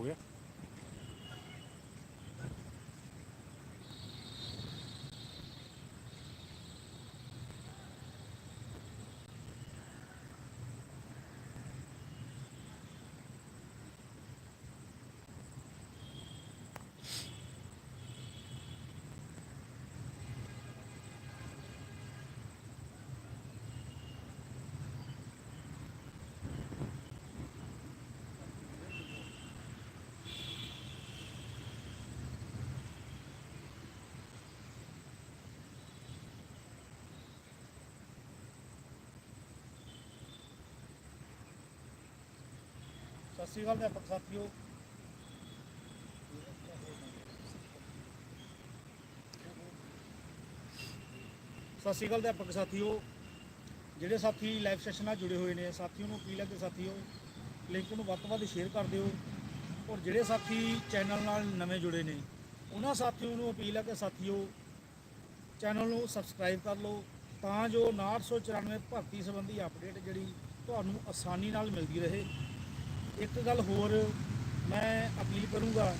ਹੋ ਸਤਿ ਸ਼੍ਰੀ ਅਕਾਲ ਅਧਿਆਪਕ ਸਾਥੀਓ। ਸਤਿ ਸ਼੍ਰੀ ਅਕਾਲ ਅਧਿਆਪਕ ਸਾਥੀਓ। ਜਿਹੜੇ ਸਾਥੀ ਲਾਈਵ ਸੈਸ਼ਨ ਨਾਲ ਜੁੜੇ ਹੋਏ ਨੇ, ਸਾਥੀਓ ਨੂੰ ਅਪੀਲ ਹੈ ਕਿ ਸਾਥੀਓ? ਲਿੰਕ ਨੂੰ ਵੱਧ ਤੋਂ ਵੱਧ ਸ਼ੇਅਰ ਕਰ ਦਿਓ। ਔਰ ਜਿਹੜੇ ਸਾਥੀ ਚੈਨਲ ਨਾਲ ਨਵੇਂ ਜੁੜੇ ਨੇ, ਉਹਨਾਂ ਸਾਥੀਓ ਨੂੰ ਅਪੀਲ ਹੈ ਕਿ ਸਾਥੀਓ ਚੈਨਲ ਨੂੰ ਸਬਸਕ੍ਰਾਈਬ ਕਰ ਲਓ ਤਾਂ ਜੋ 994 ਭਰਤੀ ਸੰਬੰਧੀ ਅਪਡੇਟ ਜਿਹੜੀ ਤੁਹਾਨੂੰ ਆਸਾਨੀ ਨਾਲ ਮਿਲਦੀ ਰਹੇ। ਇੱਕ ਗੱਲ ਹੋਰ ਮੈਂ ਅਪੀਲ ਕਰੂੰਗਾ।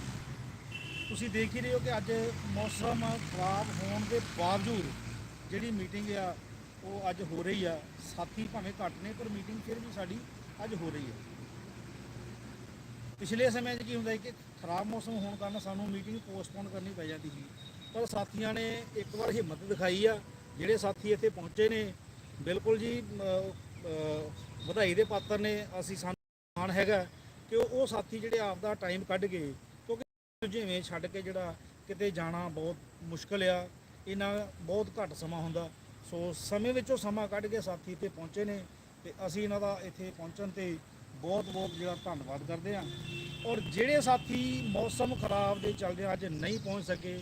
ਤੁਸੀਂ ਦੇਖ ਹੀ ਰਹੇ ਹੋ ਕਿ ਅੱਜ ਮੌਸਮ ਖਰਾਬ ਹੋਣ ਦੇ ਬਾਵਜੂਦ ਜਿਹੜੀ ਮੀਟਿੰਗ ਆ, ਉਹ ਅੱਜ ਹੋ ਰਹੀ ਆ। ਸਾਥੀ ਭਾਵੇਂ ਘੱਟ ਨੇ, ਪਰ ਮੀਟਿੰਗ ਫਿਰ ਵੀ ਸਾਡੀ ਅੱਜ ਹੋ ਰਹੀ ਆ। ਪਿਛਲੇ ਸਮੇਂ 'ਚ ਕੀ ਹੁੰਦਾ ਸੀ ਕਿ ਖਰਾਬ ਮੌਸਮ ਹੋਣ ਕਾਰਨ ਸਾਨੂੰ ਮੀਟਿੰਗ ਪੋਸਟਪੋਨ ਕਰਨੀ ਪੈ ਜਾਂਦੀ ਸੀ। ਪਰ ਸਾਥੀਆਂ ਨੇ ਇੱਕ ਵਾਰ ਹਿੰਮਤ ਦਿਖਾਈ ਆ, ਜਿਹੜੇ ਸਾਥੀ ਇੱਥੇ ਪਹੁੰਚੇ ਨੇ, ਬਿਲਕੁਲ ਜੀ ਵਧਾਈ ਦੇ ਪਾਤਰ ਨੇ। ਅਸੀਂ ਸਾਨੂੰ ਮਾਣ ਹੈਗਾ ਕਿ ਉਹ ਸਾਥੀ ਜਿਹੜੇ ਆਪ ਦਾ ਟਾਈਮ ਕੱਢ ਕੇ, ਕਿਉਂਕਿ ਜਿਵੇਂ ਛੱਡ ਕੇ ਜਿਹੜਾ ਕਿਤੇ ਜਾਣਾ ਬਹੁਤ ਮੁਸ਼ਕਲ ਆ, ਇਹਨਾਂ ਬਹੁਤ ਘੱਟ ਸਮਾਂ ਹੁੰਦਾ। ਸੋ ਸਮੇਂ ਵਿੱਚੋਂ ਸਮਾਂ ਕੱਢ ਕੇ ਸਾਥੀ ਇੱਥੇ ਪਹੁੰਚੇ ਨੇ ਤੇ ਅਸੀਂ ਇਹਨਾਂ ਦਾ ਇੱਥੇ ਪਹੁੰਚਣ ਤੇ ਬਹੁਤ ਬਹੁਤ ਜਿਹੜਾ ਧੰਨਵਾਦ ਕਰਦੇ ਹਾਂ। ਔਰ ਜਿਹੜੇ ਸਾਥੀ ਮੌਸਮ ਖਰਾਬ ਦੇ ਚੱਲਦੇ ਅੱਜ ਨਹੀਂ ਪਹੁੰਚ ਸਕੇ,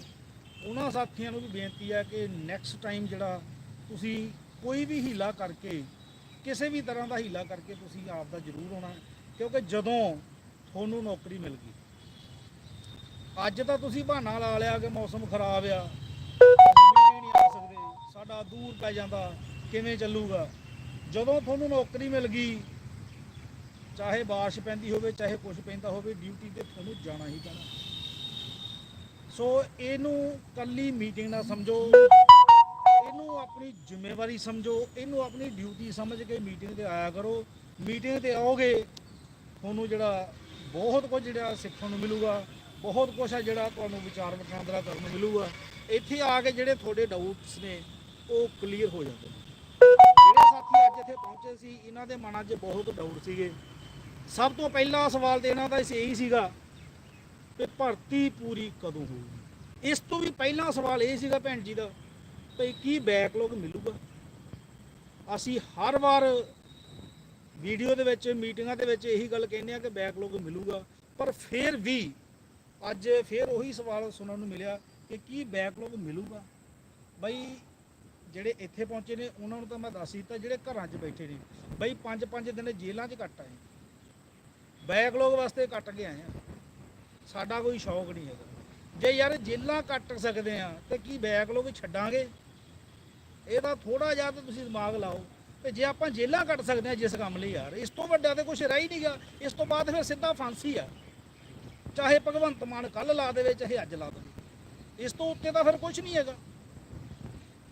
ਉਹਨਾਂ ਸਾਥੀਆਂ ਨੂੰ ਵੀ ਬੇਨਤੀ ਹੈ ਕਿ ਨੈਕਸਟ ਟਾਈਮ ਜਿਹੜਾ ਤੁਸੀਂ ਕੋਈ ਵੀ ਹੀਲਾ ਕਰਕੇ, ਕਿਸੇ ਵੀ ਤਰ੍ਹਾਂ ਦਾ ਹੀਲਾ ਕਰਕੇ ਤੁਸੀਂ ਆਪ ਦਾ ਜ਼ਰੂਰ ਆਉਣਾ। ਕਿਉਂਕਿ ਜਦੋਂ ਤੁਹਾਨੂੰ ਨੌਕਰੀ ਮਿਲ ਗਈ, ਅੱਜ ਤਾਂ ਤੁਸੀਂ ਬਹਾਨਾ ਲਾ ਲਿਆ ਕਿ ਮੌਸਮ ਖਰਾਬ ਆ ਨਹੀਂ ਆ ਸਕਦੇ ਸਾਡਾ ਦੂਰ ਪੈ ਜਾਂਦਾ, ਕਿਵੇਂ ਚੱਲੂਗਾ? ਜਦੋਂ ਤੁਹਾਨੂੰ ਨੌਕਰੀ ਮਿਲ ਗਈ, ਚਾਹੇ ਬਾਰਿਸ਼ ਪੈਂਦੀ ਹੋਵੇ, ਚਾਹੇ ਕੁਝ ਪੈਂਦਾ ਹੋਵੇ ਡਿਊਟੀ ਤੇ ਤੁਹਾਨੂੰ ਜਾਣਾ ਹੀ ਪੈਣਾ ਸੋ ਇਹਨੂੰ ਕੱਲੀ ਮੀਟਿੰਗ ਨਾ ਸਮਝੋ, ਇਹਨੂੰ ਆਪਣੀ ਜ਼ਿੰਮੇਵਾਰੀ ਸਮਝੋ, ਇਹਨੂੰ ਆਪਣੀ ਡਿਊਟੀ ਸਮਝ ਕੇ ਮੀਟਿੰਗ ਤੇ ਆਇਆ ਕਰੋ। ਮੀਟਿੰਗ ਤੇ ਆਓਗੇ ਤੁਹਾਨੂੰ ਜਿਹੜਾ ਬਹੁਤ ਕੁਝ ਜਿਹੜਾ ਸਿੱਖਣ ਨੂੰ ਮਿਲੂਗਾ, ਬਹੁਤ ਕੁਝ ਹੈ ਜਿਹੜਾ ਤੁਹਾਨੂੰ ਵਿਚਾਰ ਵਟਾਂਦਰਾ ਕਰਨ ਨੂੰ ਮਿਲੂਗਾ। ਇੱਥੇ ਆ ਕੇ ਜਿਹੜੇ ਤੁਹਾਡੇ ਡਾਊਟਸ ਨੇ, ਉਹ ਕਲੀਅਰ ਹੋ ਜਾਂਦੇ ਨੇ। ਜਿਹੜੇ ਸਾਥੀ ਅੱਜ ਇੱਥੇ ਪਹੁੰਚੇ ਸੀ, ਇਹਨਾਂ ਦੇ ਮਨਾਂ 'ਚ ਬਹੁਤ ਡਾਊਟ ਸੀਗੇ। ਸਭ ਤੋਂ ਪਹਿਲਾ ਸਵਾਲ ਤੇ ਇਹਨਾਂ ਦਾ ਇਹੀ ਸੀਗਾ ਕਿ ਭਰਤੀ ਪੂਰੀ ਕਦੋਂ ਹੋਊਗੀ? ਇਸ ਤੋਂ ਵੀ ਪਹਿਲਾ ਸਵਾਲ ਇਹ ਸੀਗਾ ਭੈਣ ਜੀ ਦਾ ਭਈ ਕੀ ਬੈਕਲੌਗ ਮਿਲੂਗਾ? ਅਸੀਂ ਹਰ ਵਾਰ ਵੀਡੀਓ ਦੇ ਵਿੱਚ, ਮੀਟਿੰਗਾਂ ਦੇ ਵਿੱਚ ਇਹੀ ਗੱਲ ਕਹਿੰਦੇ ਆ ਕਿ ਬੈਕਲੌਗ ਮਿਲੂਗਾ। ਪਰ ਫਿਰ ਵੀ ਅੱਜ ਫਿਰ ਉਹੀ ਸਵਾਲ ਸੁਣਨ ਨੂੰ ਮਿਲਿਆ ਕਿ ਕੀ ਬੈਕਲੌਗ ਮਿਲੂਗਾ? ਬਈ ਜਿਹੜੇ ਇੱਥੇ ਪਹੁੰਚੇ ਨੇ, ਉਹਨਾਂ ਨੂੰ ਤਾਂ ਮੈਂ ਦੱਸ ਦਿੱਤਾ, ਜਿਹੜੇ ਘਰਾਂ 'ਚ ਬੈਠੇ ਨੇ। ਬਈ ਪੰਜ ਪੰਜ ਦਿਨ ਜੇਲ੍ਹਾਂ 'ਚ ਕੱਟ ਆਏ। ਬੈਕਲੌਗ ਵਾਸਤੇ ਕੱਟ ਕੇ ਆਏ ਆ। ਸਾਡਾ ਕੋਈ ਸ਼ੌਕ ਨਹੀਂ ਹੈਗਾ। ਜੇ ਯਾਰ ਜੇਲ੍ਹਾਂ ਕੱਟ ਸਕਦੇ ਆ, ਤੇ ਕੀ ਬੈਕਲੌਗ ਛੱਡਾਂਗੇ? ਇਹਦਾ ਤਾਂ ਥੋੜਾ ਜਿਹਾ ਤਾਂ ਤੁਸੀਂ ਦਿਮਾਗ ਲਾਓ। ਤੇ ਜੇ ਆਪਾਂ ਜੇਲ੍ਹਾਂ ਕੱਟ ਸਕਦੇ ਆ ਜਿਸ ਕੰਮ ਲਈ ਯਾਰ, ਇਸ ਤੋਂ ਵੱਡਾ ਤੇ ਕੁਝ ਰਹਿ ਹੀ ਨਹੀਂਗਾ ਇਸ ਤੋਂ ਬਾਅਦ ਫਿਰ ਸਿੱਧਾ ਫਾਂਸੀ ਆ। ਚਾਹੇ ਭਗਵੰਤ ਮਾਨ ਕੱਲ ਲਾ ਦੇਵੇ, ਚਾਹੇ ਅੱਜ ਲਾ ਦੇਵੇ। ਇਸ ਤੋਂ ਉੱਤੇ ਤਾਂ ਫਿਰ ਕੁਝ ਨਹੀਂ ਹੈਗਾ।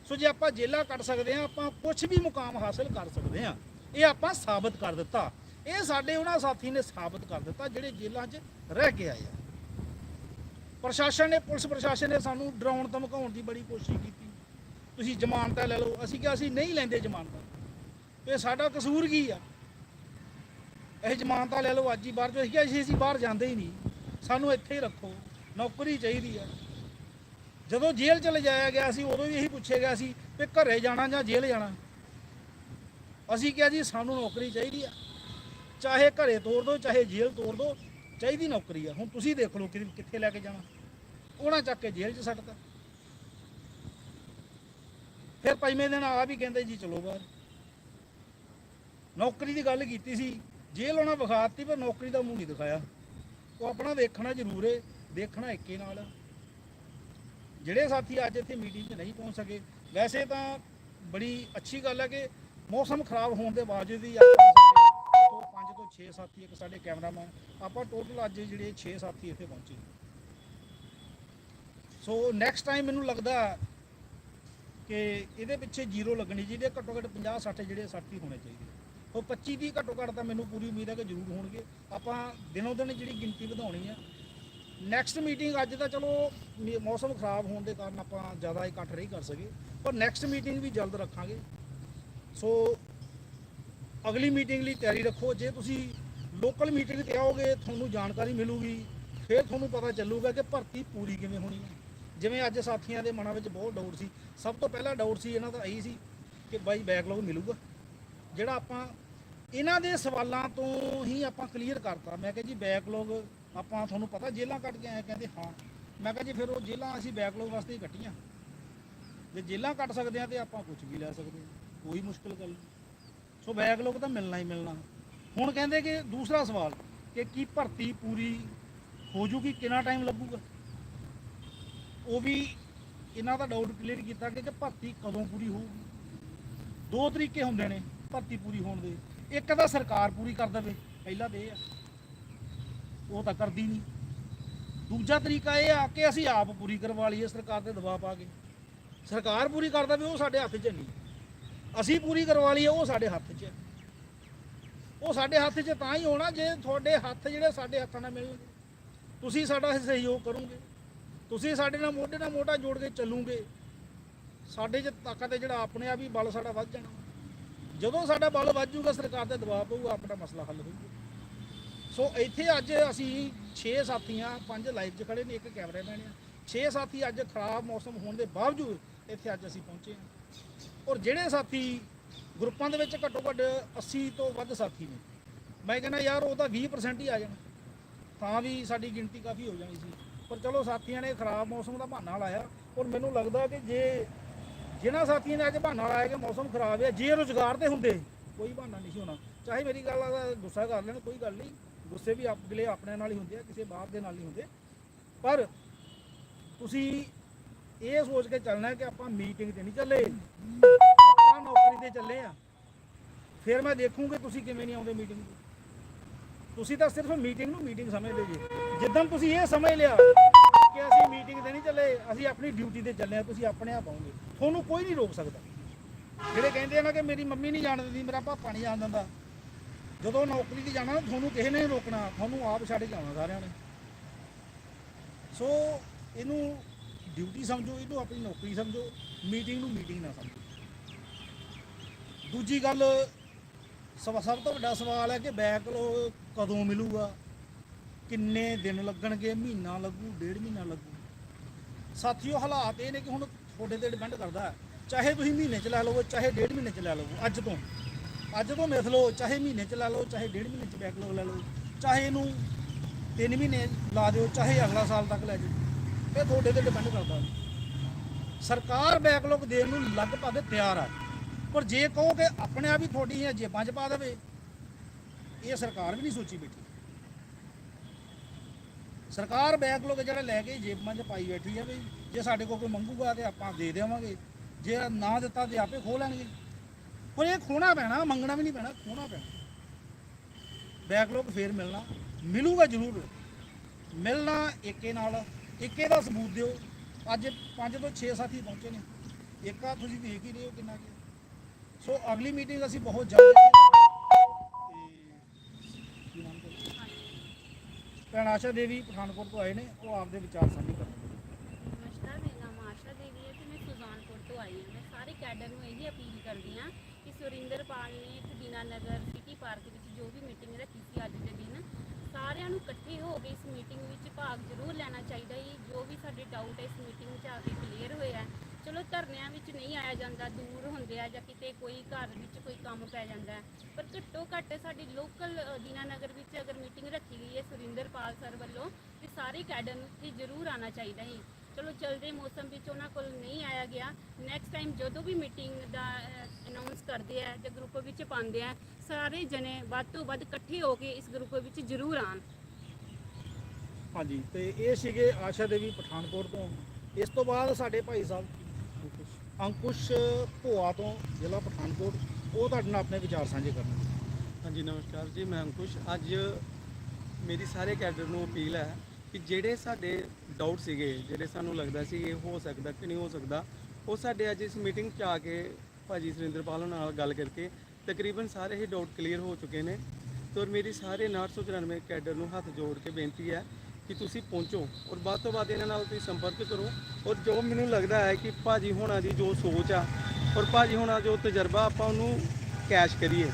ਸੋ ਜੇ ਆਪਾਂ ਜੇਲ੍ਹਾਂ ਕੱਟ ਸਕਦੇ ਆ ਆਪਾਂ ਕੁਝ ਵੀ ਮੁਕਾਮ ਹਾਸਲ ਕਰ ਸਕਦੇ ਆ ਇਹ ਆਪਾਂ ਸਾਬਤ ਕਰ ਦਿੱਤਾ। ਇਹ ਸਾਡੇ ਉਹਨਾਂ ਸਾਥੀ ਨੇ ਸਾਬਤ ਕਰ ਦਿੱਤਾ ਜਿਹੜੇ ਜੇਲ੍ਹਾਂ 'ਚ ਰਹਿ ਕੇ ਆਏ ਆ। ਪ੍ਰਸ਼ਾਸਨ ਨੇ, ਪੁਲਿਸ ਪ੍ਰਸ਼ਾਸਨ ਨੇ ਸਾਨੂੰ ਡਰਾਉਣ ਧਮਕਾਉਣ ਦੀ ਬੜੀ ਕੋਸ਼ਿਸ਼ ਕੀਤੀ। ਤੁਸੀਂ ਜ਼ਮਾਨਤਾਂ ਲੈ ਲਓ। ਅਸੀਂ ਕਿਹਾ ਅਸੀਂ ਨਹੀਂ ਲੈਂਦੇ ਜ਼ਮਾਨਤਾਂ। ਇਹ ਸਾਡਾ ਕਸੂਰ ਕੀ ਆ? ਇਹ ਜ਼ਮਾਨਤਾਂ ਲੈ ਲਓ, ਅੱਜ ਹੀ ਬਾਹਰ ਜੋ ਅਸੀਂ ਕਿਹਾ ਅਸੀਂ ਅਸੀਂ ਬਾਹਰ ਜਾਂਦੇ ਹੀ ਨਹੀਂ। ਸਾਨੂੰ ਇੱਥੇ ਹੀ ਰੱਖੋ, ਨੌਕਰੀ ਚਾਹੀਦੀ ਆ। ਜਦੋਂ ਜੇਲ੍ਹ ਚ ਲਿਜਾਇਆ ਗਿਆ ਸੀ, ਉਦੋਂ ਵੀ ਇਹੀ ਪੁੱਛਿਆ ਗਿਆ ਸੀ ਕਿ ਘਰੇ ਜਾਣਾ ਜਾਂ ਜੇਲ੍ਹ ਜਾਣਾ। ਅਸੀਂ ਕਿਹਾ ਜੀ, ਸਾਨੂੰ ਨੌਕਰੀ ਚਾਹੀਦੀ ਆ। ਚਾਹੇ ਘਰੇ ਤੋੜ ਦਿਓ ਚਾਹੇ ਜੇਲ੍ਹ ਤੋੜ ਦਿਓ ਚਾਹੀਦੀ ਨੌਕਰੀ ਆ। ਹੁਣ ਤੁਸੀਂ ਦੇਖ ਲਓ ਕਿੱਥੇ ਲੈ ਕੇ ਜਾਣਾ। ਉਹਨਾਂ ਚੱਕ ਕੇ ਜੇਲ੍ਹ 'ਚ ਸੱਟਤਾ। ਫਿਰ ਪੰਜਵੇਂ ਦਿਨ ਆ ਵੀ ਕਹਿੰਦੇ ਜੀ, ਚਲੋ ਬਾਹਰ। ਨੌਕਰੀ ਦੀ ਗੱਲ ਕੀਤੀ ਸੀ, ਜੇਲ੍ਹ ਉਹਨਾਂ ਵਿਖਾਤੀ ਪਰ ਨੌਕਰੀ ਦਾ ਮੂੰਹ ਨਹੀਂ ਦਿਖਾਇਆ। ਉਹ ਆਪਣਾ ਦੇਖਣਾ ਜ਼ਰੂਰ ਏ, ਦੇਖਣਾ ਇੱਕੇ ਨਾਲ। ਜਿਹੜੇ ਸਾਥੀ ਅੱਜ ਇੱਥੇ ਮੀਟਿੰਗ 'ਚ ਨਹੀਂ ਪਹੁੰਚ ਸਕੇ, ਵੈਸੇ ਤਾਂ ਬੜੀ ਅੱਛੀ ਗੱਲ ਹੈ ਕਿ ਮੌਸਮ ਖਰਾਬ ਹੋਣ ਦੇ ਬਾਵਜੂਦ ਵੀ ਤੋਂ ਪੰਜ 5 ਤੋਂ 6 ਸਾਥੀ, ਇੱਕ ਸਾਡੇ ਕੈਮਰਾਮੈਨ, ਆਪਾਂ ਟੋਟਲ ਅੱਜ ਜਿਹੜੇ 6 ਸਾਥੀ ਇੱਥੇ ਪਹੁੰਚੇ। ਸੋ ਨੈਕਸਟ ਟਾਈਮ ਮੈਨੂੰ ਲੱਗਦਾ ਕਿ ਇਹਦੇ ਪਿੱਛੇ ਜ਼ੀਰੋ ਲੱਗਣੀ ਚਾਹੀਦੀ ਘੱਟੋ ਘੱਟ 50 60 ਜਿਹੜੇ ਸਾਥੀ ਹੋਣੇ ਚਾਹੀਦੇ ਉਹ 25 ਦੀ ਘੱਟੋ ਘੱਟ ਤਾਂ ਮੈਨੂੰ ਪੂਰੀ ਉਮੀਦ ਹੈ ਕਿ ਜ਼ਰੂਰ ਹੋਣਗੇ। ਆਪਾਂ ਦਿਨੋਂ ਦਿਨ ਜਿਹੜੀ ਗਿਣਤੀ ਵਧਾਉਣੀ ਆ। ਨੈਕਸਟ ਮੀਟਿੰਗ ਅੱਜ ਤਾਂ ਚਲੋ ਮੀ- ਮੌਸਮ ਖਰਾਬ ਹੋਣ ਦੇ ਕਾਰਨ ਆਪਾਂ ਜ਼ਿਆਦਾ ਇਕੱਠ ਨਹੀਂ ਕਰ ਸਕੇ। ਪਰ ਨੈਕਸਟ ਮੀਟਿੰਗ ਵੀ ਜਲਦ ਰੱਖਾਂਗੇ। ਸੋ ਅਗਲੀ ਮੀਟਿੰਗ ਲਈ ਤਿਆਰੀ ਰੱਖੋ। ਜੇ ਤੁਸੀਂ ਲੋਕਲ ਮੀਟਿੰਗ ਤੇ ਆਓਗੇ, ਤੁਹਾਨੂੰ ਜਾਣਕਾਰੀ ਮਿਲੂਗੀ। ਫਿਰ ਤੁਹਾਨੂੰ ਪਤਾ ਚੱਲੂਗਾ ਕਿ ਭਰਤੀ ਪੂਰੀ ਕਿਵੇਂ ਹੋਣੀ ਹੈ ਜਿਵੇਂ ਅੱਜ ਸਾਥੀਆਂ ਦੇ ਮਨਾਂ ਵਿੱਚ ਬਹੁਤ ਡਾਊਟ ਸੀ। ਸਭ ਤੋਂ ਪਹਿਲਾ ਡਾਊਟ ਸੀ, ਇਹਨਾਂ ਦਾ ਇਹੀ ਸੀ ਕਿ ਬਾਈ ਬੈਕਲੌਗ ਮਿਲੂਗਾ। ਜਿਹੜਾ ਆਪਾਂ ਇਹਨਾਂ ਦੇ ਸਵਾਲਾਂ ਤੋਂ ਹੀ ਆਪਾਂ ਕਲੀਅਰ ਕਰਤਾ। ਮੈਂ ਕਿਹਾ ਜੀ ਬੈਕਲੌਗ ਆਪਾਂ ਤੁਹਾਨੂੰ ਪਤਾ ਜੇਲਾਂ ਕੱਟ ਕੇ ਆਏ, ਕਹਿੰਦੇ ਹਾਂ। ਮੈਂ ਕਿਹਾ ਜੀ, ਫਿਰ ਉਹ ਜੇਲਾਂ ਅਸੀਂ ਬੈਕਲੌਗ ਵਾਸਤੇ ਹੀ ਕੱਟੀਆਂ। ਜੇ ਜੇਲਾਂ ਕੱਟ ਸਕਦੇ ਆ ਤੇ ਆਪਾਂ ਕੁਝ ਵੀ ਲੈ ਸਕਦੇ ਹਾਂ, ਕੋਈ ਮੁਸ਼ਕਲ ਗੱਲ ਨਹੀਂ। ਸੋ ਬੈਕਲੌਗ ਤਾਂ ਮਿਲਣਾ ਹੀ ਮਿਲਣਾ। ਹੁਣ ਕਹਿੰਦੇ ਕਿ ਦੂਸਰਾ ਸਵਾਲ ਕਿ ਕੀ ਭਰਤੀ ਪੂਰੀ ਹੋ ਜੂਗੀ, ਕਿੰਨਾ ਟਾਈਮ ਲੱਗੂਗਾ? ਉਹ ਵੀ ਇਹਨਾਂ ਦਾ ਡਾਊਟ ਕਲੀਅਰ ਕੀਤਾ ਕਿ ਕਿ ਭਰਤੀ ਕਦੋਂ ਪੂਰੀ ਹੋਊਗੀ? ਦੋ ਤਰੀਕੇ ਹੁੰਦੇ ਨੇ ਭਰਤੀ ਪੂਰੀ ਹੋਣ ਦੇ। ਇੱਕ ਤਾਂ ਸਰਕਾਰ ਪੂਰੀ ਕਰ ਦੇਵੇ, ਪਹਿਲਾਂ ਤੇ ਇਹ ਆ। ਉਹ ਤਾਂ ਕਰਦੀ ਨਹੀਂ। ਦੂਜਾ ਤਰੀਕਾ ਇਹ ਆ ਕਿ ਅਸੀਂ ਆਪ ਪੂਰੀ ਕਰਵਾ ਲਈਏ, ਸਰਕਾਰ ਤੇ ਦਬਾਅ ਪਾ ਕੇ। ਸਰਕਾਰ ਪੂਰੀ ਕਰ ਦੇਵੇ, ਉਹ ਸਾਡੇ ਹੱਥ 'ਚ ਨਹੀਂ। ਅਸੀਂ ਪੂਰੀ ਕਰਵਾ ਲਈਏ, ਉਹ ਸਾਡੇ ਹੱਥ 'ਚ ਉਹ ਸਾਡੇ ਹੱਥ 'ਚ ਤਾਂ ਹੀ ਹੋਣਾ ਜੇ ਤੁਹਾਡੇ ਹੱਥ ਜਿਹੜੇ ਸਾਡੇ ਹੱਥਾਂ ਨਾਲ ਮਿਲਣਗੇ। ਤੁਸੀਂ ਸਾਡਾ ਸਹਿਯੋਗ ਕਰੋਗੇ। ਤੁਸੀਂ ਸਾਡੇ ਨਾਲ ਮੋਢੇ ਨਾਲ ਮੋਢਾ ਜੋੜ ਕੇ ਚੱਲੂਗੇ। ਸਾਡੇ 'ਚ ਤਾਕਤ ਹੈ ਜਿਹੜਾ ਆਪਣੇ ਆਪ ਹੀ ਬਲ ਸਾਡਾ ਵੱਧ ਜਾਣਾ। ਜਦੋਂ ਸਾਡਾ ਬਲ ਵੱਜੂਗਾ ਸਰਕਾਰ ਤੇ ਦਬਾਅ ਪਊਗਾ, ਆਪਣਾ ਮਸਲਾ ਹੱਲ ਹੋਊਗਾ। ਸੋ ਇੱਥੇ ਅੱਜ ਅਸੀਂ 6 ਸਾਥੀਆਂ, ਪੰਜ ਲਾਈਵ 'ਚ ਖੜੇ ਨੇ, ਇੱਕ ਕੈਮਰਾਮੈਨ ਆ। 6 ਸਾਥੀ ਅੱਜ ਖਰਾਬ ਮੌਸਮ ਹੋਣ ਦੇ ਬਾਵਜੂਦ ਇੱਥੇ ਅੱਜ ਅਸੀਂ ਪਹੁੰਚੇ ਹਾਂ। ਔਰ ਜਿਹੜੇ ਸਾਥੀ ਗਰੁੱਪਾਂ ਦੇ ਵਿੱਚ ਘੱਟੋ ਘੱਟ 80 ਤੋਂ ਵੱਧ ਸਾਥੀ ਨੇ, ਮੈਂ ਕਹਿੰਦਾ, ਯਾਰ, ਉਹ ਤਾਂ 20% ਹੀ ਆ ਜਾਣ। ਤਾਂ ਵੀ ਸਾਡੀ ਗਿਣਤੀ ਕਾਫੀ ਹੋ ਜਾਣੀ ਸੀ। ਪਰ ਚਲੋ, ਸਾਥੀਆਂ ਨੇ ਖਰਾਬ ਮੌਸਮ ਦਾ ਬਹਾਨਾ ਲਾਇਆ। ਔਰ ਮੈਨੂੰ ਲੱਗਦਾ ਕਿ ਜੇ ਜਿਨ੍ਹਾਂ ਸਾਥੀਆਂ ਨੇ ਅੱਜ ਬਹਾਨਾ ਲਾਇਆ ਕਿ ਮੌਸਮ ਖਰਾਬ ਹੈ, ਜੇ ਰੁਜ਼ਗਾਰ ਤੇ ਹੁੰਦੇ, ਕੋਈ ਬਹਾਨਾ ਨਹੀਂ ਸੀ ਹੋਣਾ। ਚਾਹੇ ਮੇਰੀ ਗੱਲ ਦਾ ਗੁੱਸਾ ਕਰ ਲੈਣ, ਕੋਈ ਗੱਲ ਨਹੀਂ। ਗੁੱਸੇ ਵੀ ਅਗਲੇ ਆਪਣੇ ਨਾਲ ਹੀ ਹੁੰਦੇ ਆ, ਕਿਸੇ ਬਾਹਰ ਦੇ ਨਾਲ ਨਹੀਂ ਹੁੰਦੇ। ਪਰ ਤੁਸੀਂ ਇਹ ਸੋਚ ਕੇ ਚੱਲਣਾ ਕਿ ਆਪਾਂ ਮੀਟਿੰਗ ਤੇ ਨਹੀਂ ਚੱਲੇ, ਆਪਾਂ ਨੌਕਰੀ ਤੇ ਚੱਲੇ ਆ। ਫਿਰ ਮੈਂ ਦੇਖੂੰਗਾ ਤੁਸੀਂ ਕਿਵੇਂ ਨਹੀਂ ਆਉਂਦੇ ਮੀਟਿੰਗ ਤੇ ਤੁਸੀਂ ਤਾਂ ਸਿਰਫ ਮੀਟਿੰਗ ਨੂੰ ਮੀਟਿੰਗ ਸਮਝਦੇ ਜੀ। ਜਿੱਦਾਂ ਤੁਸੀਂ ਇਹ ਸਮਝ ਲਿਆ ਕਿ ਅਸੀਂ ਮੀਟਿੰਗ ਤੇ ਨਹੀਂ ਚੱਲੇ, ਅਸੀਂ ਆਪਣੀ ਡਿਊਟੀ ਤੇ ਚੱਲੇ ਆ ਤੁਸੀਂ ਆਪਣੇ ਆਪ ਆਉਂਗੇ ਤੁਹਾਨੂੰ ਕੋਈ ਨਹੀਂ ਰੋਕ ਸਕਦਾ। ਜਿਹੜੇ ਕਹਿੰਦੇ ਆ ਨਾ ਕਿ ਮੇਰੀ ਮੰਮੀ ਨਹੀਂ ਜਾਣ ਦਿੰਦੀ, ਮੇਰਾ ਪਾਪਾ ਨਹੀਂ ਜਾਣ ਦਿੰਦਾ। ਜਦੋਂ ਨੌਕਰੀ ਤੇ ਜਾਣਾ, ਤੁਹਾਨੂੰ ਕਿਸੇ ਨੇ ਰੋਕਣਾ। ਤੁਹਾਨੂੰ ਆਪ ਛੱਡ ਕੇ ਆਉਣਾ ਸਾਰਿਆਂ ਨੇ। ਸੋ ਇਹਨੂੰ ਡਿਊਟੀ ਸਮਝੋ, ਇਹਨੂੰ ਆਪਣੀ ਨੌਕਰੀ ਸਮਝੋ, ਮੀਟਿੰਗ ਨੂੰ ਮੀਟਿੰਗ ਨਾ ਸਮਝੋ। ਦੂਜੀ ਗੱਲ ਸਭ ਸਭ ਤੋਂ ਵੱਡਾ ਸਵਾਲ ਹੈ ਕਿ ਬੈਕਲੌਗ ਕਦੋਂ ਮਿਲੂਗਾ? ਕਿੰਨੇ ਦਿਨ ਲੱਗਣਗੇ, ਮਹੀਨਾ ਲੱਗੂ, ਡੇਢ ਮਹੀਨਾ ਲੱਗੂ? ਸਾਥੀਓ, ਹਾਲਾਤ ਇਹ ਨੇ ਕਿ ਹੁਣ ਤੁਹਾਡੇ ਤੇ ਡਿਪੈਂਡ ਕਰਦਾ ਚਾਹੇ ਤੁਸੀਂ ਮਹੀਨੇ ਚ ਲੈ ਲਵੋ, ਚਾਹੇ ਡੇਢ ਮਹੀਨੇ ਚ ਲੈ ਲਵੋ, ਅੱਜ ਤੋਂ। ਅੱਜ ਤੋਂ ਮਿਥ ਲਓ, ਚਾਹੇ ਮਹੀਨੇ ਚ ਲੈ ਲਓ, ਚਾਹੇ ਡੇਢ ਮਹੀਨੇ ਚ ਬੈਕਲੌਗ ਲੈ ਲਓ। ਚਾਹੇ ਇਹਨੂੰ 3 ਮਹੀਨੇ ਲਾ ਦਿਓ, ਚਾਹੇ ਅਗਲਾ ਸਾਲ ਤੱਕ ਲੈ ਜਾਓ। ਇਹ ਤੁਹਾਡੇ ਤੇ ਡਿਪੈਂਡ ਕਰਦਾ ਸਰਕਾਰ ਬੈਕਲੌਗ ਦੇਣ ਨੂੰ ਲਗਭਗ ਤਿਆਰ ਹੈ। ਪਰ ਜੇ ਕਹੋ ਕਿ ਆਪਣੇ ਆਪ ਹੀ ਤੁਹਾਡੀਆਂ ਜੇਬਾਂ 'ਚ ਪਾ ਦੇਵੇ, ਇਹ ਸਰਕਾਰ ਵੀ ਨਹੀਂ ਸੋਚੀ ਬੈਠੀ। ਸਰਕਾਰ ਬੈਕਲੋਗ ਜਿਹੜਾ ਲੈ ਕੇ ਜੇਬਾਂ 'ਚ ਪਾਈ ਬੈਠੀ ਹੈ ਵੀ ਜੇ ਸਾਡੇ ਕੋਲ ਕੋਈ ਮੰਗੂਗਾ ਤੇ ਆਪਾਂ ਦੇ ਦੇਵਾਂਗੇ। ਜੇ ਨਾ ਦਿੱਤਾ ਤੇ ਆਪੇ ਖੋਹ ਲੈਣਗੇ। ਪਰ ਇਹ ਖੋਣਾ ਪੈਣਾ, ਮੰਗਣਾ ਵੀ ਨਹੀਂ ਪੈਣਾ ਖੋਣਾ ਪੈਣਾ। ਬੈਕਲੋਗ ਫੇਰ ਮਿਲਣਾ, ਮਿਲੂਗਾ ਜ਼ਰੂਰ। ਮਿਲਣਾ ਏਕੇ ਨਾਲ, ਏਕੇ ਦਾ ਸਬੂਤ ਦਿਓ। ਅੱਜ 5 ਤੋਂ 6 ਸਾਥੀ ਪਹੁੰਚੇ ਨੇ। ਏਕਾ ਤੁਸੀਂ ਦੇਖ ਹੀ ਰਹੇ ਹੋ ਕਿੰਨਾ ਕਿ। ਸੋ ਅਗਲੀ ਮੀਟਿੰਗ ਅਸੀਂ ਬਹੁਤ ਜਲਦੀ ਤੇ ਕੀ ਨਾਮ ਤੁਹਾਡਾ? ਭੈਣ ਆਸ਼ਾ ਦੇਵੀ ਪਠਾਨਕੋਟ ਤੋਂ ਆਏ ਨੇ, ਉਹ ਆਪਦੇ ਵਿਚਾਰ ਸਾਂਝੇ ਕਰਨਗੇ ਨਮਸਕਾਰ, ਮੇਰਾ ਨਾਮ ਆਸ਼ਾ ਦੇਵੀ ਹੈ ਤੇ ਮੈਂ ਸੁਜ਼ਾਨਪੁਰ ਤੋਂ ਆਈ ਹਾਂ। ਮੈਂ ਸਾਰੇ ਕੈਡਰ ਨੂੰ ਇਹੀ ਅਪੀਲ ਕਰਦੀ ਹਾਂ ਕਿ ਸੁਰਿੰਦਰਪਾਲ ਨੇ ਇੱਥੇ ਦੀਨਾਨਗਰ ਸਿਟੀ ਪਾਰਕ ਵਿੱਚ ਜੋ ਵੀ ਮੀਟਿੰਗ ਰੱਖੀ ਸੀ ਅੱਜ ਦੇ ਦਿਨ, ਸਾਰਿਆਂ ਨੂੰ ਇਕੱਠੇ ਹੋ ਕੇ ਇਸ ਮੀਟਿੰਗ ਵਿੱਚ ਭਾਗ ਜ਼ਰੂਰ ਲੈਣਾ ਚਾਹੀਦਾ ਹੈ। ਜੋ ਵੀ ਸਾਡੇ ਡਾਊਟ ਹੈ, ਇਸ ਮੀਟਿੰਗ ਵਿੱਚ ਆ ਕੇ ਕਲੀਅਰ ਹੋਇਆ ਚਲੋ ਧਰਨਿਆਂ ਵਿੱਚ ਨਹੀਂ ਆਇਆ ਜਾਂਦਾ, ਦੂਰ ਹੁੰਦੇ ਆ ਜਾਂ ਕਿਤੇ ਕੋਈ ਘਰ ਵਿੱਚ ਕੋਈ ਕੰਮ ਪੈ ਜਾਂਦਾ ਹੈ। ਪਰ ਘੱਟੋ ਘੱਟ ਸਾਡੀ ਲੋਕਲ ਦੀਨਾਨਗਰ ਵਿੱਚ ਅਗਰ ਮੀਟਿੰਗ ਰੱਖੀ ਗਈ ਹੈ ਸੁਰਿੰਦਰਪਾਲ ਸਰ ਵੱਲੋਂ, ਤੇ ਸਾਰੇ ਕੈਡਰ ਨੂੰ ਇੱਥੇ ਜ਼ਰੂਰ ਆਉਣਾ ਚਾਹੀਦਾ ਹੈ। ਚਲੋ ਚਲਦੇ ਮੌਸਮ ਵਿੱਚ ਉਹਨਾਂ ਕੋਲ ਨਹੀਂ ਆਇਆ ਗਿਆ। ਨੈਕਸਟ ਟਾਈਮ ਜਦੋਂ ਵੀ ਮੀਟਿੰਗ ਦਾ ਅਨਾਉਂਸ ਕਰਦੇ ਆ ਜਾਂ ਗਰੁੱਪ ਵਿੱਚ ਪਾਉਂਦੇ ਆ, ਸਾਰੇ ਜਣੇ ਵੱਧ ਤੋਂ ਵੱਧ ਇਕੱਠੇ ਹੋ ਕੇ ਇਸ ਗਰੁੱਪ ਵਿੱਚ ਜ਼ਰੂਰ ਆਣ ਹਾਂਜੀ, ਤੇ ਇਹ ਸੀਗੇ ਆਸ਼ਾ ਦੇਵੀ ਪਠਾਨਕੋਟ ਤੋਂ। ਇਸ ਤੋਂ ਬਾਅਦ ਸਾਡੇ ਭਾਈ ਸਾਹਿਬ ਅੰਕੁਸ਼ ਭੋਆ ਤੋਂ ਜ਼ਿਲ੍ਹਾ ਪਠਾਨਕੋਟ, ਉਹ ਤੁਹਾਡੇ ਨਾਲ ਆਪਣੇ ਵਿਚਾਰ ਸਾਂਝੇ ਕਰਨਗੇ। ਹਾਂਜੀ, ਨਮਸਕਾਰ ਜੀ, ਮੈਂ ਅੰਕੁਸ਼। ਅੱਜ ਮੇਰੀ ਸਾਰੇ ਕੈਡਰ ਨੂੰ ਅਪੀਲ ਹੈ ਕਿ ਜਿਹੜੇ ਸਾਡੇ ਡਾਊਟ ਸੀਗੇ, ਜਿਹੜੇ ਸਾਨੂੰ ਲੱਗਦਾ ਸੀ ਇਹ ਹੋ ਸਕਦਾ ਕਿ ਨਹੀਂ ਹੋ ਸਕਦਾ, ਉਹ ਸਾਡੇ ਅੱਜ ਇਸ ਮੀਟਿੰਗ 'ਚ ਆ ਕੇ ਭਾਜੀ ਸੁਰਿੰਦਰਪਾਲ ਨਾਲ ਗੱਲ ਕਰਕੇ ਤਕਰੀਬਨ ਸਾਰੇ ਹੀ ਡਾਊਟ ਕਲੀਅਰ ਹੋ ਚੁੱਕੇ ਨੇ। ਤੇ ਮੇਰੀ ਸਾਰੇ 994 ਕੈਡਰ ਨੂੰ ਹੱਥ ਜੋੜ ਕੇ ਬੇਨਤੀ ਹੈ ਕਿ ਤੁਸੀਂ ਪਹੁੰਚੋ ਔਰ ਵੱਧ ਤੋਂ ਵੱਧ ਇਹਨਾਂ ਨਾਲ ਤੁਸੀਂ ਸੰਪਰਕ ਕਰੋ ਔਰ ਜੋ ਮੈਨੂੰ ਲੱਗਦਾ ਹੈ ਕਿ ਭਾਜੀ ਹੋਣਾ ਦੀ ਜੋ ਸੋਚ ਆ ਔਰ ਭਾਜੀ ਹੋਣਾ ਜੋ ਤਜਰਬਾ ਆਪਾਂ ਉਹਨੂੰ ਕੈਸ਼ ਕਰੀਏ।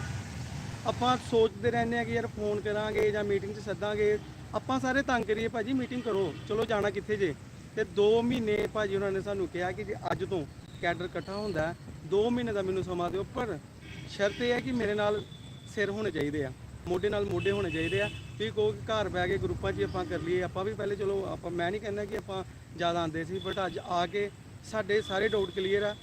ਆਪਾਂ ਸੋਚਦੇ ਰਹਿੰਦੇ ਆ ਕਿ ਯਾਰ ਫੋਨ ਕਰਾਂਗੇ ਜਾਂ ਮੀਟਿੰਗ 'ਚ ਸੱਦਾਂਗੇ, ਆਪਾਂ ਸਾਰੇ ਤੰਗ ਕਰੀਏ, ਭਾਜੀ ਮੀਟਿੰਗ ਕਰੋ, ਚਲੋ ਜਾਣਾ ਕਿੱਥੇ ਜੇ? ਤੇ 2 ਮਹੀਨੇ ਭਾਜੀ ਉਹਨਾਂ ਨੇ ਸਾਨੂੰ ਕਿਹਾ ਕਿ ਜੇ ਅੱਜ ਤੋਂ ਕੈਡਰ ਇਕੱਠਾ ਹੁੰਦਾ 2 ਮਹੀਨੇ ਦਾ ਮੈਨੂੰ ਸਮਾਂ ਦਿਓ, ਪਰ ਸ਼ਰਤ ਇਹ ਹੈ ਕਿ ਮੇਰੇ ਨਾਲ ਸਿਰ ਹੋਣੇ ਚਾਹੀਦੇ ਆ। ਮੋਢੇ ਨਾਲ ਮੋਢੇ ਹੋਣੇ ਚਾਹੀਦੇ ਆ। ਤੁਸੀਂ ਕਹੋ ਕਿ ਘਰ ਬਹਿ ਕੇ ਗਰੁੱਪਾਂ 'ਚ ਹੀ ਆਪਾਂ ਕਰ ਲਈਏ। ਆਪਾਂ ਵੀ ਪਹਿਲੇ ਚਲੋ, ਆਪਾਂ ਮੈਂ ਨਹੀਂ ਕਹਿੰਦਾ ਕਿ ਆਪਾਂ ਜ਼ਿਆਦਾ ਆਂਦੇ ਸੀ ਬਟ ਅੱਜ ਆ ਕੇ ਸਾਡੇ ਸਾਰੇ ਡਾਊਟ ਕਲੀਅਰ ਆ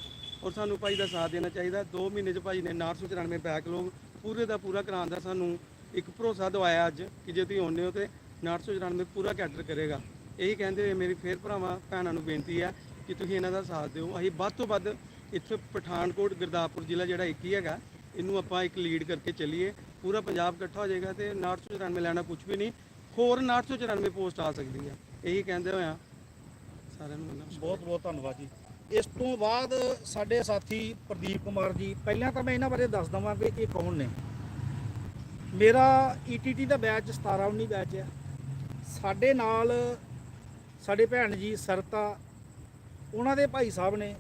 ਔਰ ਸਾਨੂੰ ਭਾਈ ਦਾ ਸਾਥ ਦੇਣਾ ਚਾਹੀਦਾ। 2 ਮਹੀਨੇ 'ਚ ਭਾਈ ਨੇ 994 ਬੈਕਲੋਗ ਪੂਰੇ ਦਾ ਪੂਰਾ ਕਰਾਉਣ ਦਾ ਸਾਨੂੰ ਇੱਕ ਭਰੋਸਾ ਦਵਾਇਆ ਅੱਜ ਕਿ ਜੇ ਤੁਸੀਂ ਆਉਂਦੇ ਹੋ ਤੇ 994 ਪੂਰਾ ਕੈਟਰ ਕਰੇਗਾ। ਇਹੀ ਕਹਿੰਦੇ ਹੋਏ ਮੇਰੀ ਫੇਰ ਭਰਾਵਾਂ, ਭੈਣਾਂ ਨੂੰ ਬੇਨਤੀ ਹੈ ਕਿ ਤੁਸੀਂ ਇਹਨਾਂ ਦਾ ਸਾਥ ਦਿਓ। ਅਸੀਂ ਵੱਧ ਤੋਂ ਵੱਧ ਇੱਥੇ ਪਠਾਨਕੋਟ, ਗੁਰਦਾਸਪੁਰ ਜ਼ਿਲ੍ਹਾ ਜਿਹੜਾ ਇੱਕ ਹੀ ਹੈਗਾ, ਇਹਨੂੰ ਆਪਾਂ ਇੱਕ ਲੀਡ ਕਰਕੇ ਚੱਲੀਏ। ਪੂਰਾ ਪੰਜਾਬ ਇਕੱਠਾ ਹੋ ਜਾਏਗਾ ਤੇ 994 ਲੈਣਾ ਕੁਝ ਵੀ ਨਹੀਂ, ਹੋਰ 994 ਪੋਸਟ ਆ ਸਕਦੀ ਹੈ ਇਹੀ ਕਹਿੰਦੇ ਹੋਇਆ ਸਾਰਿਆਂ ਨੂੰ ਨਮਸਕਾਰ। ਬਹੁਤ ਬਹੁਤ ਧੰਨਵਾਦ ਜੀ। ਇਸ ਤੋਂ ਬਾਅਦ ਸਾਡੇ ਸਾਥੀ ਪ੍ਰਦੀਪ ਕੁਮਾਰ ਜੀ, ਪਹਿਲਾਂ ਤਾਂ ਮੈਂ ਇਹਨਾਂ ਬਾਰੇ ਦੱਸ ਦਵਾਂ ਕਿ ਇਹ ਕੌਣ ਨੇ। ਮੇਰਾ ਈਟੀਟੀ ਦਾ ਬੈਚ 17 19 ਬੈਚ ਹੈ ਸਾਡੇ ਨਾਲ ਸਾਡੇ ਭੈਣ ਜੀ ਸਰਤਾ, ਉਹਨਾਂ ਦੇ ਭਾਈ ਸਾਹਿਬ ਨੇ,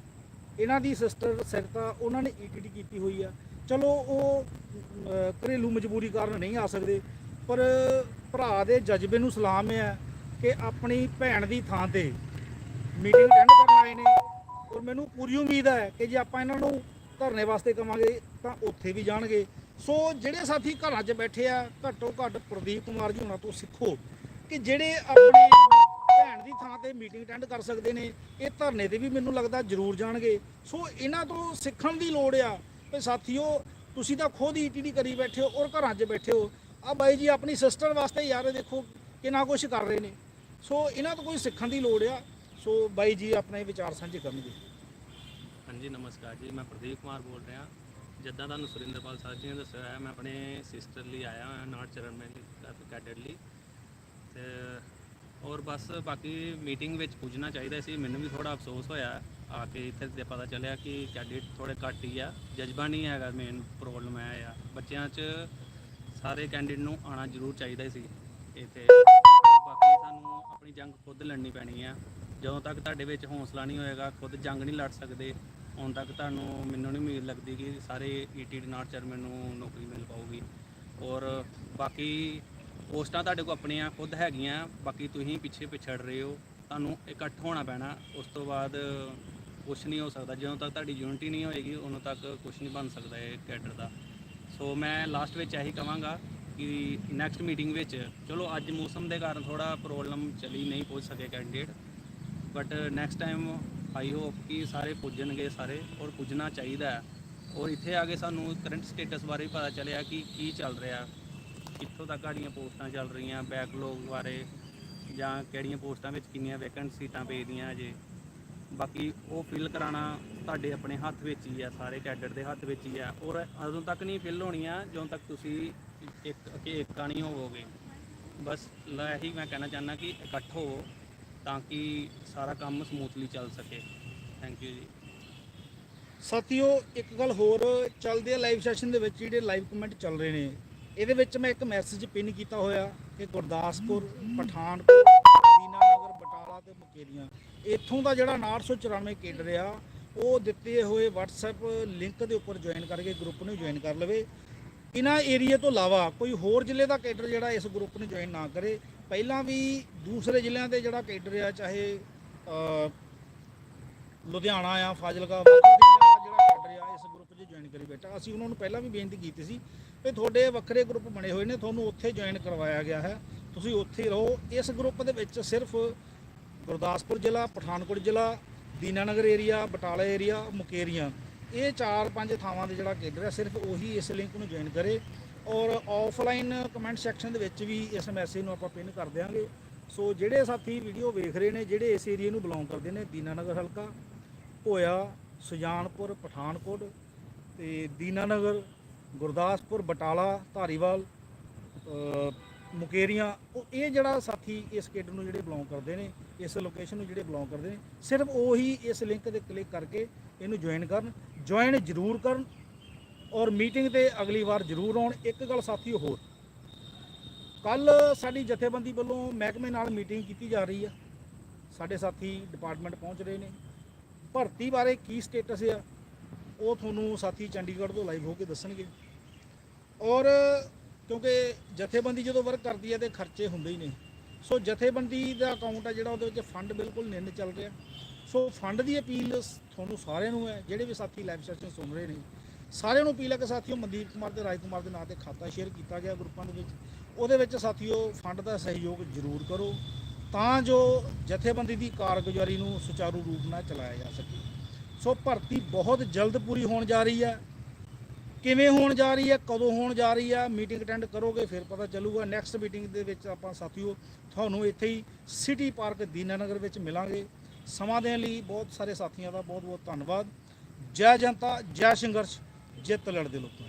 ਇਹਨਾਂ ਦੀ ਸਿਸਟਰ ਸਰਤਾ, ਉਹਨਾਂ ਨੇ ਈਟੀਟੀ ਕੀਤੀ ਹੋਈ ਆ। ਚਲੋ ਉਹ ਘਰੇਲੂ ਮਜਬੂਰੀ ਕਾਰਨ ਨਹੀਂ ਆ ਸਕਦੇ, ਪਰ ਭਰਾ ਦੇ ਜਜ਼ਬੇ ਨੂੰ ਸਲਾਮ ਹੈ ਕਿ ਆਪਣੀ ਭੈਣ ਦੀ ਥਾਂ ਤੇ ਮੀਟਿੰਗ ਅਟੈਂਡ ਕਰਨ ਆਏ ਨੇ। ਔਰ ਮੈਨੂੰ ਪੂਰੀ ਉਮੀਦ ਹੈ ਕਿ ਜੇ ਆਪਾਂ ਇਹਨਾਂ ਨੂੰ ਧਰਨੇ ਵਾਸਤੇ ਕਵਾਂਗੇ, ਤਾਂ ਉੱਥੇ ਵੀ ਜਾਣਗੇ। ਸੋ ਜਿਹੜੇ ਸਾਥੀ ਘਰਾਂ 'ਚ ਬੈਠੇ ਆ, ਘੱਟੋ ਘੱਟ ਪ੍ਰਦੀਪ ਕੁਮਾਰ ਜੀ ਹੁਣਾਂ ਤੋਂ ਸਿੱਖੋ ਕਿ ਜਿਹੜੇ ਆਪਣੇ ਭੈਣ ਦੀ ਥਾਂ ਤੇ ਮੀਟਿੰਗ ਅਟੈਂਡ ਕਰ ਸਕਦੇ ਨੇ, ਇਹ ਧਰਨੇ ਤੇ ਵੀ ਮੈਨੂੰ ਲੱਗਦਾ ਜ਼ਰੂਰ ਜਾਣਗੇ। ਸੋ ਇਹਨਾਂ ਤੋਂ ਸਿੱਖਣ ਦੀ ਲੋੜ ਆ ਵੀ ਸਾਥੀਓ, ਤੁਸੀਂ ਤਾਂ ਖੁਦ ਈਟੀਡੀ ਕਰੀ ਬੈਠੇ ਹੋ ਔਰ ਘਰਾਂ 'ਚ ਬੈਠੇ ਹੋ। ਆ ਬਾਈ ਜੀ, ਆਪਣੀ ਸਿਸਟਰ ਵਾਸਤੇ ਯਾਰ ਇਹ ਦੇਖੋ ਕਿੰਨਾ ਕੁਛ ਕਰ ਰਹੇ ਨੇ। ਸੋ ਇਹਨਾਂ ਤੋਂ ਕੋਈ ਸਿੱਖਣ ਦੀ ਲੋੜ ਆ। ਸੋ ਬਾਈ ਜੀ, ਆਪਣੇ ਵਿਚਾਰ ਸਾਂਝੇ ਕਰਨਗੇ। ਹਾਂਜੀ, ਨਮਸਕਾਰ ਜੀ। ਮੈਂ ਪ੍ਰਦੀਪ ਕੁਮਾਰ ਬੋਲ ਰਿਹਾ। ਜਿੱਦਾਂ ਤੁਹਾਨੂੰ ਸੁਰਿੰਦਰਪਾਲ ਸਾਹਿਬ ਜੀ ਨੇ ਦੱਸਿਆ ਹੈ ਮੈਂ ਆਪਣੇ ਸਿਸਟਰ ਲਈ ਆਇਆ ਹਾਂ ਨਾਟ ਚਰਨ ਕੈਡਰ ਲਈ। ਤੇ ਔਰ ਬਸ ਬਾਕੀ ਮੀਟਿੰਗ ਵਿੱਚ ਪੁੱਜਣਾ ਚਾਹੀਦਾ ਸੀ। ਮੈਨੂੰ ਵੀ ਥੋੜਾ ਅਫਸੋਸ ਹੋਇਆ। ਆ ਕੇ ਇੱਥੇ ਤੇ ਪਤਾ ਚੱਲਿਆ ਕਿ ਕੈਂਡੀਡੇਟ ਥੋੜੇ ਘੱਟ ਹੀ ਆ। ਜਜ਼ਬਾ ਨਹੀਂ ਹੈਗਾ ਮੇਨ ਪ੍ਰੋਬਲਮ ਹੈ ਆ। ਬੱਚਿਆਂ 'ਚ ਸਾਰੇ ਕੈਂਡੀਡੇਟ ਨੂੰ ਆਉਣਾ ਜ਼ਰੂਰ ਚਾਹੀਦਾ ਸੀ। ਇੱਥੇ ਬਾਕੀ ਸਾਨੂੰ ਆਪਣੀ ਜੰਗ ਖੁਦ ਲੜਨੀ ਪੈਣੀ ਆ। ਜਦੋਂ ਤੱਕ ਤੁਹਾਡੇ ਵਿੱਚ ਹੌਸਲਾ ਨਹੀਂ ਹੋਏਗਾ, ਖੁਦ ਜੰਗ ਨਹੀਂ ਲੜ ਸਕਦੇ, ਉਦੋਂ ਤੱਕ ਤੁਹਾਨੂੰ ਮੈਨੂੰ ਨਹੀਂ ਉਮੀਦ ਲੱਗਦੀ ਕਿ ਸਾਰੇ ਈਟੀ ਨਾਟ ਚੇਅਰਮੈਨ ਨੂੰ ਨੌਕਰੀ ਮਿਲ ਪਾਊਗੀ। ਔਰ ਬਾਕੀ ਪੋਸਟਾਂ ਤੁਹਾਡੇ ਕੋਲ ਆਪਣੀਆਂ ਖੁਦ ਹੈਗੀਆਂ, ਬਾਕੀ ਤੁਸੀਂ ਪਿੱਛੇ ਪਿਛੜ ਰਹੇ ਹੋ, ਤੁਹਾਨੂੰ ਇਕੱਠ ਹੋਣਾ ਪੈਣਾ। ਉਸ ਤੋਂ ਬਾਅਦ ਕੁਝ ਨਹੀਂ ਹੋ ਸਕਦਾ। ਜਦੋਂ ਤੱਕ ਤੁਹਾਡੀ ਯੂਨਿਟੀ ਨਹੀਂ ਹੋਏਗੀ, ਉਦੋਂ ਤੱਕ ਕੁਝ ਨਹੀਂ ਬਣ ਸਕਦਾ ਇਹ ਕੈਡਰ ਦਾ। ਸੋ ਮੈਂ ਲਾਸਟ ਵਿੱਚ ਇਹੀ ਕਹਾਂਗਾ ਕਿ ਨੈਕਸਟ ਮੀਟਿੰਗ ਵਿੱਚ, ਚਲੋ ਅੱਜ ਮੌਸਮ ਦੇ ਕਾਰਨ ਥੋੜਾ ਪ੍ਰੋਬਲਮ ਚਲੀ, ਨਹੀਂ ਪਹੁੰਚ ਸਕੇ candidate but next time I hope ਕਿ ਸਾਰੇ ਪੁੱਜਣਗੇ ਸਾਰੇ, ਔਰ ਪੁੱਜਣਾ ਚਾਹੀਦਾ ਹੈ। ਔਰ ਇੱਥੇ ਆ ਕੇ ਸਾਨੂੰ ਕਰੰਟ ਸਟੇਟਸ ਬਾਰੇ ਵੀ ਪਤਾ ਚੱਲਿਆ ਕਿ ਕੀ ਚੱਲ ਰਿਹਾ। ਕਿੱਥੋਂ ਤੱਕ ਸਾਡੀਆਂ ਪੋਸਟਾਂ ਚੱਲ ਰਹੀਆਂ ਬੈਕਲੌਗ ਬਾਰੇ ਜਾਂ ਕਿਹੜੀਆਂ ਪੋਸਟਾਂ ਵਿੱਚ ਕਿੰਨੀਆਂ ਵੈਕੈਂਟ ਸੀਟਾਂ ਪਈਆਂ ਅਜੇ ਬਾਕੀ ਉਹ ਫਿਲ ਕਰਾਉਣਾ ਤੁਹਾਡੇ ਆਪਣੇ ਹੱਥ ਵਿੱਚ ਹੀ ਆ, ਸਾਰੇ ਕੈਡਰ ਦੇ ਹੱਥ ਵਿੱਚ ਹੀ ਆ। ਔਰ ਅਦੋਂ ਤੱਕ ਨਹੀਂ ਫਿਲ ਹੋਣੀ ਹੋਣੀਆਂ ਜਦੋਂ ਤੱਕ ਤੁਸੀਂ ਇੱਕ ਕਿ ਏਕਾ ਨਹੀਂ ਹੋਵੋਗੇ। ਬਸ ਇਹੀ ਮੈਂ ਕਹਿਣਾ ਚਾਹੁੰਦਾ ਕਿ ਇਕੱਠ ਹੋਵੋ ਤਾਂ ਕਿ ਸਾਰਾ ਕੰਮ ਸਮੂਥਲੀ ਚੱਲ ਸਕੇ। ਥੈਂਕ ਯੂ ਜੀ। ਸਾਥੀਓ, ਇੱਕ ਗੱਲ ਹੋਰ, ਚੱਲਦੇ ਆ ਲਾਈਵ ਸੈਸ਼ਨ ਦੇ ਵਿੱਚ ਜਿਹੜੇ ਲਾਈਵ ਕਮੈਂਟ ਚੱਲ ਰਹੇ ਨੇ। ਇਹਦੇ ਵਿੱਚ ਮੈਂ ਇੱਕ ਮੈਸੇਜ ਪਿੰਨ ਕੀਤਾ ਹੋਇਆ ਕਿ ਗੁਰਦਾਸਪੁਰ, ਪਠਾਨਕੋਟ ਬਟਾਲਾ ਤੇ ਇੱਥੋਂ ਦਾ ਜਿਹੜਾ 994 ਕੇਡਰ ਆ, ਉਹ ਦਿੱਤੇ ਹੋਏ WhatsApp ਲਿੰਕ ਦੇ ਉੱਪਰ ਜੁਆਇਨ ਕਰਕੇ ਗਰੁੱਪ ਨੂੰ ਜੁਆਇਨ ਕਰ ਲਵੇ। ਇਹਨਾਂ ਏਰੀਆ ਤੋਂ ਇਲਾਵਾ ਕੋਈ ਹੋਰ ਜ਼ਿਲ੍ਹੇ ਦਾ ਕੇਡਰ ਜਿਹੜਾ ਇਸ ਗਰੁੱਪ ਨੂੰ ਜੁਆਇਨ ਨਾ ਕਰੇ, ਪਹਿਲਾਂ ਵੀ ਦੂਸਰੇ ਜ਼ਿਲ੍ਹਿਆਂ ਦੇ ਜਿਹੜਾ ਕੇਡਰ ਆ, ਚਾਹੇ ਲੁਧਿਆਣਾ ਆ, ਫਾਜ਼ਿਲਕਾ ਕੇਡਰ ਆ, ਇਸ ਗਰੁੱਪ 'ਚ ਜੁਆਇਨ ਕਰੀ ਬੈਠਾ ਅਸੀਂ ਉਹਨਾਂ ਨੂੰ ਪਹਿਲਾਂ ਵੀ ਬੇਨਤੀ ਕੀਤੀ ਸੀ ਵੀ ਤੁਹਾਡੇ ਵੱਖਰੇ ਗਰੁੱਪ ਬਣੇ ਹੋਏ ਨੇ, ਤੁਹਾਨੂੰ ਉੱਥੇ ਜੁਆਇਨ ਕਰਵਾਇਆ ਗਿਆ ਹੈ। ਤੁਸੀਂ ਉੱਥੇ ਰਹੋ। ਇਸ ਗਰੁੱਪ ਦੇ ਵਿੱਚ ਸਿਰਫ ਗੁਰਦਾਸਪੁਰ ਜ਼ਿਲ੍ਹਾ, ਪਠਾਨਕੋਟ ਜ਼ਿਲ੍ਹਾ, ਦੀਨਾਨਗਰ ਏਰੀਆ ਬਟਾਲਾ ਏਰੀਆ ਮੁਕੇਰੀਆਂ। ਇਹ ਚਾਰ ਪੰਜ ਥਾਵਾਂ ਦੇ ਜਿਹੜਾ ਕੇਂਦਰ ਹੈ, ਸਿਰਫ ਉਹੀ ਇਸ ਲਿੰਕ ਨੂੰ ਜੁਆਇਨ ਕਰੇ ਔਰ ਆਫਲਾਈਨ ਕਮੈਂਟ ਸੈਕਸ਼ਨ ਦੇ ਵਿੱਚ ਵੀ ਇਸ ਮੈਸੇਜ ਨੂੰ ਆਪਾਂ ਪਿੰਨ ਕਰ ਦਿਆਂਗੇ। ਸੋ ਜਿਹੜੇ ਸਾਥੀ ਵੀਡੀਓ ਵੇਖ ਰਹੇ ਨੇ, ਜਿਹੜੇ ਇਸ ਏਰੀਆ ਨੂੰ ਬਿਲੋਂਗ ਕਰਦੇ ਨੇ, ਦੀਨਾਨਗਰ ਹਲਕਾ, ਭੋਇਆ, ਸੁਜਾਨਪੁਰ, ਪਠਾਨਕੋਟ ਤੇ ਦੀਨਾਨਗਰ, ਗੁਰਦਾਸਪੁਰ, ਬਟਾਲਾ, ਧਾਰੀਵਾਲ ਮੁਕੇਰੀਆਂ, ਉਹ ਇਹ ਜਿਹੜਾ ਸਾਥੀ ਇਸ ਕੇਡਰ ਨੂੰ ਜਿਹੜੇ ਬਿਲੋਂਗ ਕਰਦੇ ਨੇ, ਇਸ ਲੋਕੇਸ਼ਨ ਨੂੰ ਜਿਹੜੇ ਬਿਲੋਂਗ ਕਰਦੇ ਨੇ, ਸਿਰਫ ਉਹੀ ਇਸ ਲਿੰਕ ਤੇ ਕਲਿੱਕ ਕਰਕੇ ਇਹਨੂੰ ਜੁਆਇਨ ਕਰਨ ਜੁਆਇਨ ਜ਼ਰੂਰ ਕਰਨ ਔਰ ਮੀਟਿੰਗ ਤੇ ਅਗਲੀ ਵਾਰ ਜ਼ਰੂਰ ਆਉਣ। ਇੱਕ ਗੱਲ ਸਾਥੀ ਹੋਰ, ਕੱਲ ਸਾਡੀ ਜਥੇਬੰਦੀ ਵੱਲੋਂ ਮਹਿਕਮੇ ਨਾਲ ਮੀਟਿੰਗ ਕੀਤੀ ਜਾ ਰਹੀ ਆ। ਸਾਡੇ ਸਾਥੀ ਡਿਪਾਰਟਮੈਂਟ ਪਹੁੰਚ ਰਹੇ ਨੇ। ਭਰਤੀ ਬਾਰੇ ਕੀ ਸਟੇਟਸ ਆ, ਉਹ ਤੁਹਾਨੂੰ ਸਾਥੀ ਚੰਡੀਗੜ੍ਹ ਤੋਂ ਲਾਈਵ ਹੋ ਕੇ ਦੱਸਣਗੇ। ਔਰ ਕਿਉਂਕਿ ਜਥੇਬੰਦੀ ਜਦੋਂ ਵਰਕ ਕਰਦੀ ਹੈ ਤੇ ਖਰਚੇ ਹੁੰਦੇ ਹੀ ਨੇ। ਸੋ ਜਥੇਬੰਦੀ ਦਾ ਅਕਾਊਂਟ ਆ ਜਿਹੜਾ ਉਹਦੇ ਵਿੱਚ ਫੰਡ ਬਿਲਕੁਲ ਨਿੰਨ ਚੱਲ ਰਿਹਾ। ਸੋ ਫੰਡ ਦੀ ਅਪੀਲ ਤੁਹਾਨੂੰ ਸਾਰਿਆਂ ਨੂੰ ਹੈ, ਜਿਹੜੇ ਵੀ ਸਾਥੀ ਲਾਈਵ ਸੈਸ਼ਨ ਸੁਣ ਰਹੇ ਨੇ। ਸਾਰਿਆਂ ਨੂੰ ਅਪੀਲ ਹੈ ਕਿ ਸਾਥੀਓ ਮਨਦੀਪ ਕੁਮਾਰ ਤੇ ਰਾਜ ਕੁਮਾਰ ਦੇ ਨਾਂ ਤੇ ਖਾਤਾ ਸ਼ੇਅਰ ਕੀਤਾ ਗਿਆ ਗਰੁੱਪਾਂ ਦੇ ਵਿੱਚ। ਉਹਦੇ ਵਿੱਚ ਸਾਥੀਓ ਫੰਡ ਦਾ ਸਹਿਯੋਗ ਜ਼ਰੂਰ ਕਰੋ, ਤਾਂ ਜੋ ਜਥੇਬੰਦੀ ਦੀ ਕਾਰਗੁਜ਼ਾਰੀ ਨੂੰ ਸੁਚਾਰੂ ਰੂਪ ਨਾਲ ਚਲਾਇਆ ਜਾ ਸਕੇ। ਸੋ ਭਰਤੀ ਬਹੁਤ ਜਲਦ ਪੂਰੀ ਹੋਣ ਜਾ ਰਹੀ ਹੈ। ਕਿਵੇਂ ਹੋਣ ਜਾ ਰਹੀ ਹੈ, ਕਦੋਂ ਹੋਣ ਜਾ ਰਹੀ ਹੈ ਮੀਟਿੰਗ ਅਟੈਂਡ ਕਰੋਗੇ, ਫਿਰ ਪਤਾ ਚੱਲੂਗਾ। ਨੈਕਸਟ ਮੀਟਿੰਗ ਦੇ ਵਿੱਚ ਆਪਾਂ ਸਾਥੀਓ, ਤੁਹਾਨੂੰ ਇੱਥੇ ਹੀ ਸਿਟੀ ਪਾਰਕ ਦੀਨਾਨਗਰ ਵਿੱਚ ਮਿਲਾਂਗੇ। ਸਮਾਂ ਦੇਣ ਲਈ ਬਹੁਤ ਸਾਰੇ ਸਾਥੀਆਂ ਦਾ ਬਹੁਤ ਬਹੁਤ ਧੰਨਵਾਦ। ਜੈ ਜਨਤਾ, ਜੈ ਸੰਘਰਸ਼, ਜਿੱਤ ਲੜਦੇ ਲੋਕਾਂ